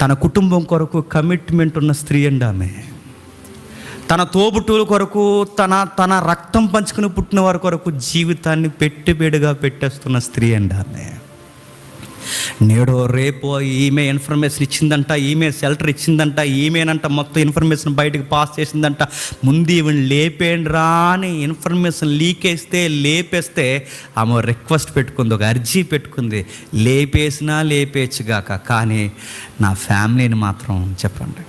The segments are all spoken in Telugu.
తన కుటుంబం కొరకు కమిట్మెంట్ ఉన్న స్త్రీ అండి ఆమె. తన తోబుట్టుల కొరకు తన తన రక్తం పంచుకుని పుట్టిన వారి కొరకు జీవితాన్ని పెట్టుబడిగా పెట్టేస్తున్న స్త్రీ అండి ఆమె. నేడో రేపో ఈమె ఇన్ఫర్మేషన్ ఇచ్చిందంట ఈమె షెల్టర్ ఇచ్చిందంట ఈమెనంట మొత్తం ఇన్ఫర్మేషన్ బయటకు పాస్ చేసిందంట. ముందు ఈవెన్ లేపేయండి రా అని ఇన్ఫర్మేషన్ లీకేస్తే లేపేస్తే ఆమె రిక్వెస్ట్ పెట్టుకుంది ఒక అర్జీ పెట్టుకుంది. లేపేసినా లేపేయచ్చుగాక కానీ నా ఫ్యామిలీని మాత్రం చెప్పండి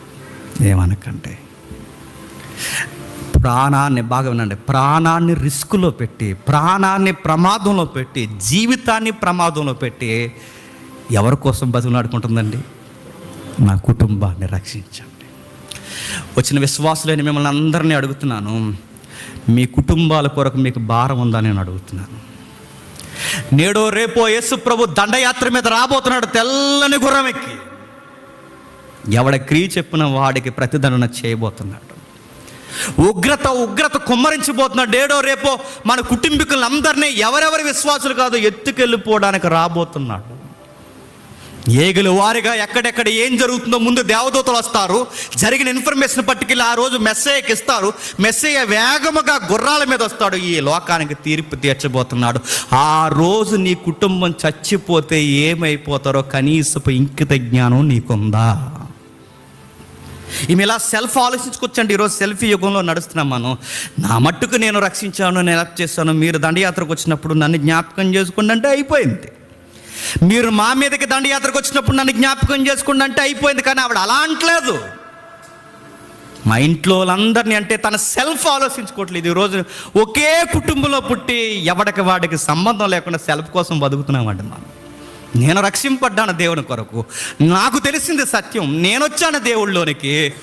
ఏమనకండి. ప్రాణాన్ని బాగా వినండి. ప్రాణాన్ని రిస్కులో పెట్టి ప్రాణాన్ని ప్రమాదంలో పెట్టి జీవితాన్ని ప్రమాదంలో పెట్టి ఎవరి కోసం బతుకులాడుకుంటుందండి నా కుటుంబాన్ని రక్షించండి. వచ్చిన విశ్వాసులైన మిమ్మల్ని అందరినీ అడుగుతున్నాను. మీ కుటుంబాల కొరకు మీకు భారం ఉందని నేను అడుగుతున్నాను. నేడో రేపో యేసు ప్రభు దండయాత్ర మీద రాబోతున్నాడు తెల్లని గుర్రమెక్కి. ఎవడ క్రియ చెప్పిన వాడికి ప్రతిదండన చేయబోతున్నాడు. ఉగ్రత ఉగ్రత కుమ్మరించిపోతున్నాడు. ఏడో రేపో మన కుటుంబీకులందరినీ ఎవరెవరి విశ్వాసులు కాదు ఎత్తుకెళ్ళిపోవడానికి రాబోతున్నాడు. ఏగులు వారిగా ఎక్కడెక్కడ ఏం జరుగుతుందో ముందు దేవదూతలు వస్తారు. జరిగిన ఇన్ఫర్మేషన్ పట్టుకెళ్ళి ఆ రోజు మెస్సేయకి ఇస్తారు. మెస్సేయ వేగముగా గుర్రాల మీద వస్తాడు. ఈ లోకానికి తీర్పు తీర్చబోతున్నాడు. ఆ రోజు నీ కుటుంబం చచ్చిపోతే ఏమైపోతారో కనీసపు ఇంకిత జ్ఞానం నీకుందా? ఈమె ఇలా సెల్ఫ్ ఆలోచించుకోవచ్చండి ఈరోజు సెల్ఫీ యుగంలో నడుస్తున్నాం మనం. నా మట్టుకు నేను రక్షించాను నేను హెల్ప్ చేశాను. మీరు దండయాత్రకు వచ్చినప్పుడు నన్ను జ్ఞాపకం చేసుకోండి అంటే అయిపోయింది. మీరు మా మీదకి దండయాత్రకు వచ్చినప్పుడు నన్ను జ్ఞాపకం చేసుకోండి అంటే అయిపోయింది కానీ ఆవిడ అలా అంటలేదు మా ఇంట్లో వాళ్ళందరినీ అంటే తన సెల్ఫ్ ఆలోచించుకోవట్లేదు. ఈరోజు ఒకే కుటుంబంలో పుట్టి ఎవడికి వాడికి సంబంధం లేకుండా సెల్ఫ్ కోసం బతుకుతున్నామండి మనం. నేను రక్షింపడ్డాను దేవుని కొరకు. నాకు తెలిసింది సత్యం. నేను వచ్చాను దేవుళ్ళలోనికి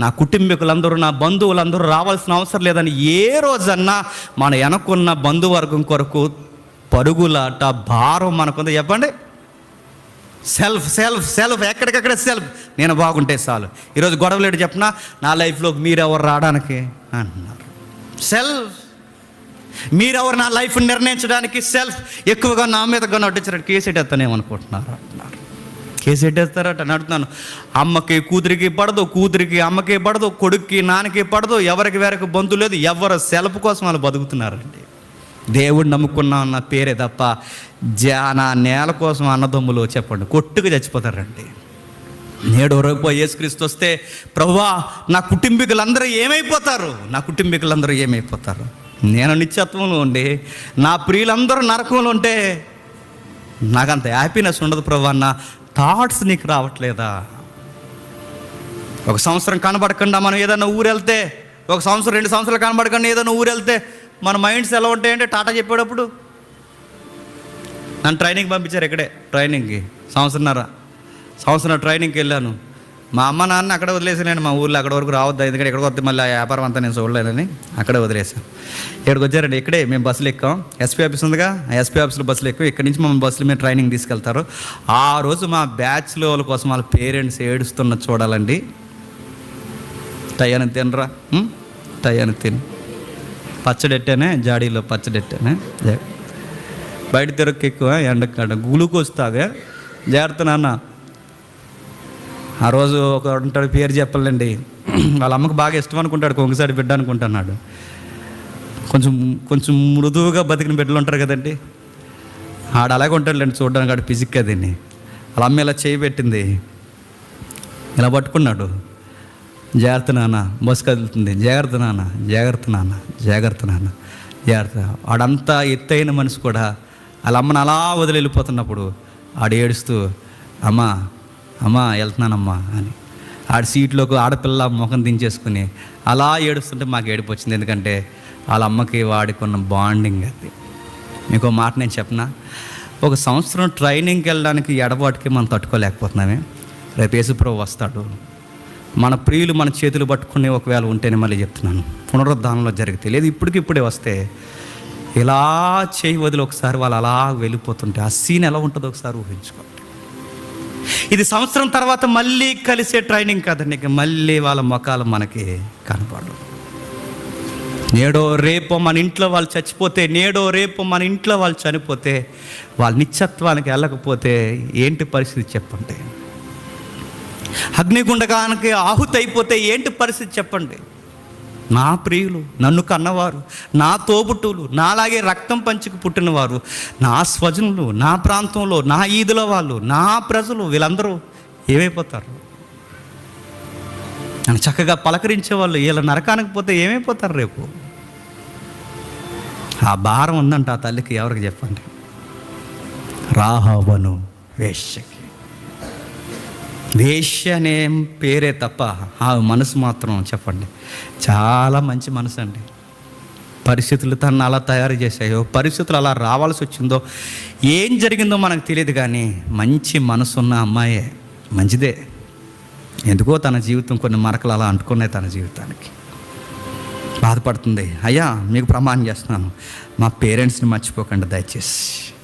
నా కుటుంబీకులందరూ నా బంధువులందరూ రావాల్సిన అవసరం లేదని ఏ రోజన్నా మన వెనకున్న బంధువర్గం కొరకు పరుగులాట భారం మనకుంది. చెప్పండి. సెల్ఫ్ సెల్ఫ్ సెల్ఫ్ ఎక్కడికక్కడ సెల్ఫ్ నేను బాగుంటే చాలు. ఈరోజు గొడవలేడు చెప్పినా? నా లైఫ్లోకి మీరెవరు రావడానికి? అంటున్నారు. సెల్ఫ్ మీరెవరు నా లైఫ్ నిర్ణయించడానికి? సెల్ఫ్ ఎక్కువగా నా మీద కానీ కేసెట్ కేసు అంటున్నారు. కేసు నడుతున్నాను అమ్మకి కూతురికి పడదు కూతురికి అమ్మకి పడదు కొడుక్కి నాన్నకి పడదు ఎవరికి వేరకు బంధు లేదు ఎవరు సెల్ఫ్ కోసం వాళ్ళు బతుకుతున్నారండి. దేవుడు నమ్ముకున్నాం అన్న పేరే తప్ప జాన నేల కోసం అన్నదమ్ములు చెప్పండి కొట్టుకు చచ్చిపోతారండి. నేడు రేపు యేసుక్రీస్తు వస్తే ప్రభువా నా కుటుంబీకులందరూ ఏమైపోతారు? నా కుటుంబీకులందరూ ఏమైపోతారు? నేను నిత్యత్వంలో ఉండి నా ప్రియులందరూ నరకంలో ఉంటే నాకంత హ్యాపీనెస్ ఉండదు ప్రభు అన్న థాట్స్ నీకు రావట్లేదా? ఒక సంవత్సరం కనబడకుండా మనం ఏదైనా ఊరు వెళ్తే ఒక సంవత్సరం రెండు సంవత్సరాలు కనబడకుండా ఏదైనా ఊరు వెళ్తే మన మైండ్స్ ఎలా ఉంటాయంటే టాటా చెప్పేటప్పుడు? నన్ను ట్రైనింగ్ పంపించారు ఇక్కడే ట్రైనింగ్కి సంవత్సరంన్నర సంవత్సరం ట్రైనింగ్కి వెళ్ళాను. మా అమ్మ నాన్న అక్కడ వదిలేసాను మా ఊళ్ళో అక్కడ వరకు రావద్దు ఎందుకంటే ఇక్కడికి వస్తే మళ్ళీ ఆ వ్యాపారం అంతా నేను చూడలేనని అక్కడే వదిలేసాను ఇక్కడికి వచ్చారండి ఇక్కడే మేము బస్సులు ఎక్కాం. ఎస్పీ ఆఫీస్ ఉందిగా ఎస్పీ ఆఫీస్లో బస్సులు ఎక్కువ ఇక్కడి నుంచి మమ్మల్ని బస్సులు మీద ట్రైనింగ్ తీసుకెళ్తారు. ఆ రోజు మా బ్యాచ్లో వాళ్ళ కోసం వాళ్ళ పేరెంట్స్ ఏడుస్తున్న చూడాలండి. టయాన్ని తినరా? ఉం? టయాన్ని తిను. పచ్చడెట్టానే జాడీలో పచ్చడెట్టానే. బయట తిరగ ఎక్కువ ఎండకాడ గ్లూకోజ్ తాగా. జాగ్రత్త నాన్న. ఆ రోజు ఒక ఉంటాడు పేరు చెప్పాలండి. వాళ్ళ అమ్మకు బాగా ఇష్టం అనుకుంటాడు కొంగసారి బిడ్డ అనుకుంటున్నాడు. కొంచెం కొంచెం మృదువుగా బతికిన బిడ్డలు ఉంటారు కదండి. ఆడ అలాగే ఉంటాడులేండి చూడడానికి ఆడు ఫిజిక్ అదండి వాళ్ళ అమ్మ ఇలా చేయి పెట్టింది. ఇలా పట్టుకున్నాడు. జాగ్రత్త నాన్న బస్సు కదులుతుంది. జాగ్రత్త నాన్న జాగ్రత్త నాన్న జాగ్రత్త నాన్న జాగ్రత్త. వాడంతా ఎత్తైన మనిషి కూడా వాళ్ళ అమ్మను అలా వదిలి వెళ్ళిపోతున్నప్పుడు ఆడు ఏడుస్తూ అమ్మా అమ్మా వెళ్తున్నానమ్మా అని. ఆడి సీట్లోకి ఆడపిల్ల ముఖం దించేసుకుని అలా ఏడుస్తుంటే మాకు ఏడుపు వచ్చింది ఎందుకంటే వాళ్ళ అమ్మకి వాడికి ఉన్న బాండింగ్ అది. మీకు మాట నేను చెప్పనా? ఒక సంవత్సరం ట్రైనింగ్కి వెళ్ళడానికి ఎడబాటుకి మనం తట్టుకోలేకపోతున్నామే. రేపు యేసుప్రభు వస్తాడు. మన ప్రియులు మన చేతులు పట్టుకునే ఒకవేళ ఉంటేనే మళ్ళీ చెప్తున్నాను. పునరుద్ధానంలో జరిగితే లేదు ఇప్పటికిప్పుడే వస్తే ఇలా చేయి వదిలి ఒకసారి వాళ్ళు అలా వెళ్ళిపోతుంటే ఆ సీన్ ఎలా ఉంటుందో ఒకసారి ఊహించుకోండి ఇది సంవత్సరం తర్వాత మళ్ళీ కలిసే ట్రైనింగ్ కదండి మళ్ళీ వాళ్ళ ముఖాలు మనకి కనపడవు. నేడో రేపో మన ఇంట్లో వాళ్ళు చచ్చిపోతే నేడో రేపో మన ఇంట్లో వాళ్ళు చనిపోతే వాళ్ళ నిత్యత్వానికి వెళ్ళకపోతే ఏంటి పరిస్థితి చెప్పండి. అగ్నిగుండగానికి ఆహుతి అయిపోతే ఏంటి పరిస్థితి చెప్పండి? నా ప్రియులు నన్ను కన్నవారు నా తోబుట్టులు నాలాగే రక్తం పంచుకు పుట్టినవారు నా స్వజనులు నా ప్రాంతంలో నా ఈదుల వాళ్ళు నా ప్రజలు వీళ్ళందరూ ఏమైపోతారు? నన్ను చక్కగా పలకరించే వాళ్ళు వీళ్ళ నరకానికి పోతే ఏమైపోతారు రేపు? ఆ భారం ఉందంట ఆ తల్లికి ఎవరికి చెప్పండి? రాహవను వేశ్యకి. వేష్య అనే పేరే తప్ప ఆ మనసు మాత్రం చెప్పండి. చాలా మంచి మనసు అండి. పరిస్థితులు తను అలా తయారు చేశాయో పరిస్థితులు అలా రావాల్సి వచ్చిందో ఏం జరిగిందో మనకు తెలియదు కానీ మంచి మనసున్న అమ్మాయే మంచిదే. ఎందుకో తన జీవితం కొన్ని మరకలు అలా అంటుకున్నాయి తన జీవితానికి. బాధపడుతుంది. అయ్యా మీకు ప్రమాణం చేస్తున్నాను. మా పేరెంట్స్ని మర్చిపోకండి దయచేసి.